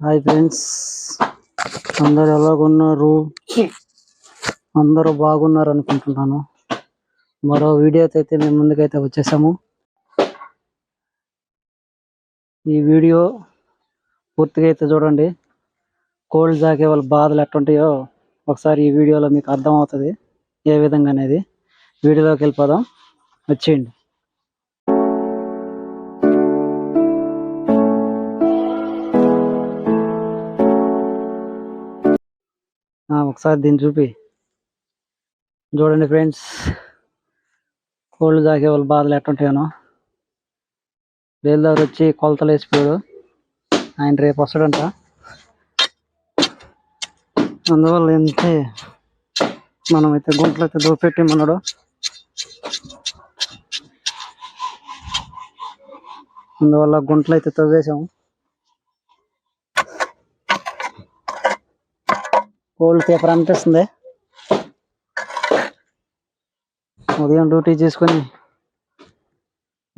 Hi friends. అందరు ఎలాగున్నారు? అందరూ బాగున్నారు అనుకుంటున్నాను. మరో వీడియోతో అయితే మేము ముందుకైతే వచ్చేసాము. ఈ వీడియో పూర్తిగా అయితే చూడండి. కోల్డ్ జాకే వాళ్ళ బాధలు ఎట్టుంటాయో ఒకసారి ఈ వీడియోలో మీకు అర్థం అవుతుంది ఏ విధంగా అనేది. వీడియోలోకి వెళ్ళిపోదాం. వచ్చేయండి. ఒకసారి దీన్ని చూపి. చూడండి ఫ్రెండ్స్ కోళ్ళు తాకే వాళ్ళ బాధలు ఎట్టుంటాయనో. బేల్దారు వచ్చి కొలతలు వేసిపోయాడు. ఆయన రేపు వస్తాడంట. అందువల్ల ఏంటంటే మనం అయితే గుంటలు అయితే దోపెట్టిమన్నాడు అందువల్ల గుంటలు అయితే తవ్వేసాము కోల్డ్ పేపర్ అనిపిస్తుంది. ఉదయం డ్యూటీ చేసుకొని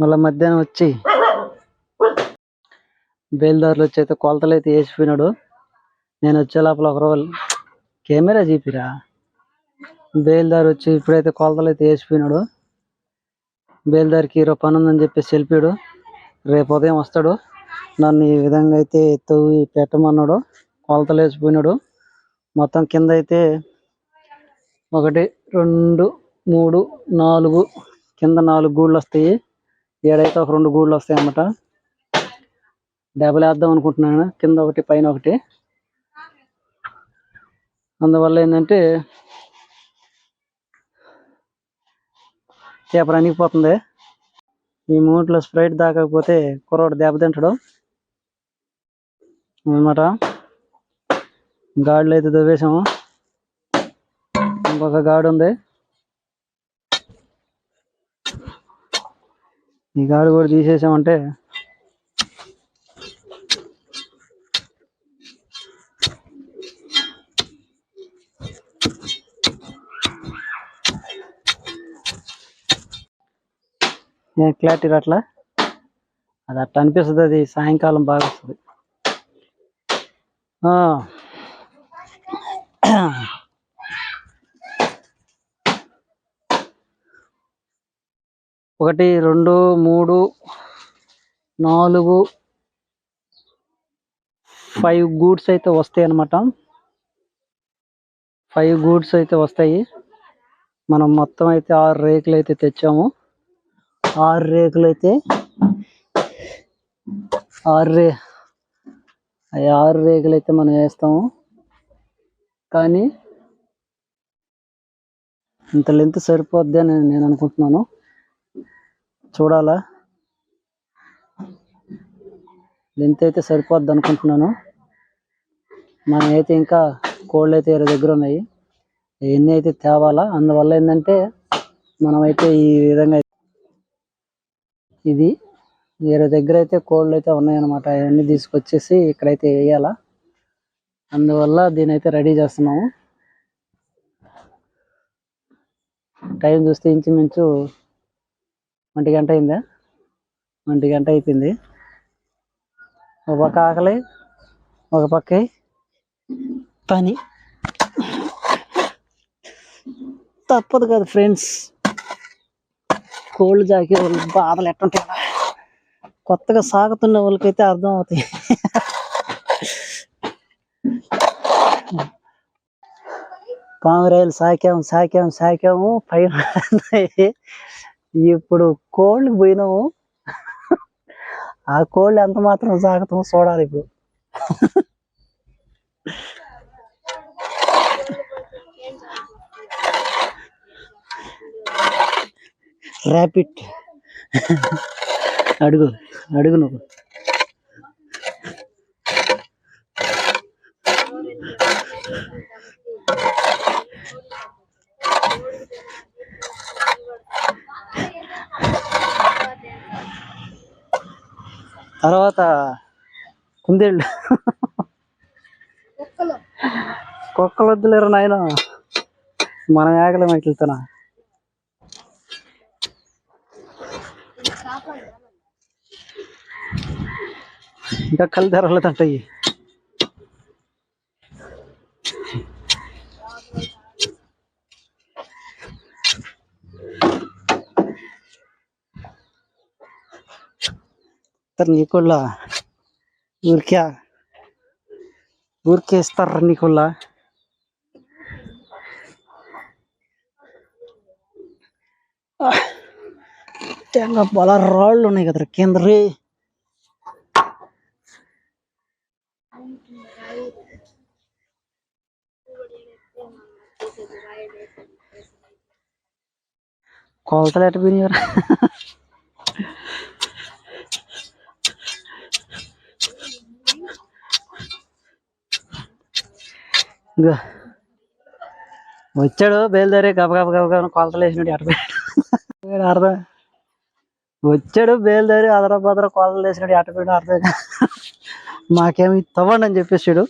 మళ్ళీ మధ్యాహ్నం వచ్చి బయలుదారులు వచ్చి అయితే కొలతలు అయితే వేసిపోయినాడు. నేను వచ్చే లోపల ఒక రోజు కెమెరా చూపిరా. బయలుదారి వచ్చి ఇప్పుడైతే కొలతలు అయితే వేసిపోయినాడు. బయలుదారికి ఈరోజు పని ఉందని చెప్పేసి వెళ్ళిపోయాడు. రేపు ఉదయం వస్తాడు. నన్ను ఈ విధంగా అయితే తవ్వి పెట్టమన్నాడు. కొలతలు వేసిపోయినాడు. మొత్తం కింద అయితే ఒకటి రెండు మూడు నాలుగు కింద నాలుగు గూళ్ళు వస్తాయి ఏడైతే ఒక రెండు గూళ్ళు వస్తాయి అన్నమాట డబల్ వేద్దాం అనుకుంటున్నాను. కింద ఒకటి పైన ఒకటి. అందువల్ల ఏంటంటే పేపర్ అనిగిపోతుంది ఈ మూట్లో స్ప్రైట్ తాగకపోతే కుర్రోడు దెబ్బతింటాడు. అన్నమాట. గాడులు అయితే దవ్వేసాము ఇంకొక గాడు ఉంది. ఈ గాడు కూడా తీసేసామంటే నేను క్లారిటీ అట్లా అది అట్లా అనిపిస్తుంది అది సాయంకాలం బాగా వస్తుంది. ఒకటి రెండు మూడు నాలుగు ఫైవ్ గూడ్స్ అయితే వస్తాయి అన్నమాట. ఫైవ్ గూడ్స్ అయితే వస్తాయి. మనం మొత్తం అయితే ఆరు రేకులు అయితే తెచ్చాము. ఆరు రేకులు అయితే ఆరు రే అవి ఆరు రేకులు అయితే మనం వేస్తాము. కానీ ఇంత లెంత్ సరిపోద్ది అని నేను అనుకుంటున్నాను. చూడాలా? లెంత్ అయితే సరిపోద్ది అనుకుంటున్నాను. మనం అయితే ఇంకా కోళ్ళు అయితే వేరే దగ్గర ఉన్నాయి. ఎన్ని అయితే తేవాలా? అందువల్ల ఏంటంటే మనమైతే ఈ విధంగా ఇది వేరే దగ్గర అయితే కోళ్ళు అయితే ఉన్నాయన్నమాట. అవన్నీ తీసుకొచ్చేసి ఇక్కడైతే వేయాలా? అందువల్ల దీని అయితే రెడీ చేస్తున్నాము. టైం చూస్తే ఇంచుమించు ఒంటి గంట అయిందా? ఒంటి గంట అయిపోయింది. ఒక పక్క ఆకలి ఒక పక్క పని. తప్పదు కదా ఫ్రెండ్స్. కోళ్ళు జాకే వాళ్ళు బాధలు ఎట్టుంటాయి కొత్తగా సాగుతున్న వాళ్ళకైతే అర్థం అవుతాయి. పావురాయలు సాకాము సాకాము సాకాము పైన ఇప్పుడు కోళ్ళకి పోయినాము ఆ కోళ్ళు ఎంత మాత్రం సాగుతామో చూడాలి ఇప్పుడు. ర్యాపిడ్ అడుగు అడుగు నువ్వు. తర్వాత కుందేళ్ళు కుక్కలు. వద్దులేరు నాయన? మనం ఏగలేం వెళ్తున్నా ఇంకా కళ్ళు తెరలేదంటాయి నీకుళ్ళ ఊరికే. ఊరికే ఇస్తారు నీకుళ్ళ తెంగా బల రాళ్ళు ఉన్నాయి కదరా కింద కొలతలు ఎట్ట పోయినారా ఇంకా వచ్చాడు బయలుదేరి గబగబ గబగబ కొలతలు వేసినట్టు ఎట్ట అర్థం. వచ్చాడు బయలుదేరి అదర బదర కొలతలు వేసినట్టు ఎట్ట అర్థం మాకేమి తవ్వండి అని చెప్పేసాడు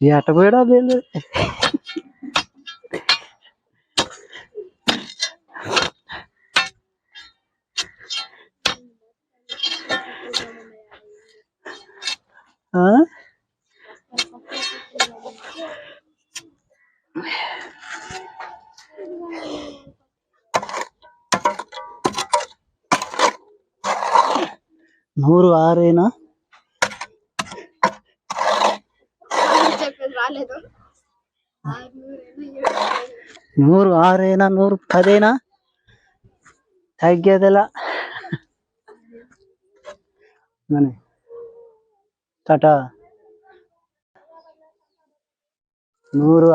ఎట్ట పోయాడా బయలుదేరి. ఆ? నూరు ఆరేనా? నూరు ఆరేనా నూరు పదేనా? తగ్గేదిలా? మని టాటా? నూరు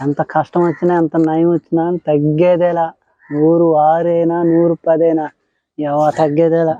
ఎంత కష్టం వచ్చినా ఎంత నయం వచ్చినా తగ్గేదేలా? నూరు ఆరేనా నూరు పదేనా? ఎవ తగ్గేదేలా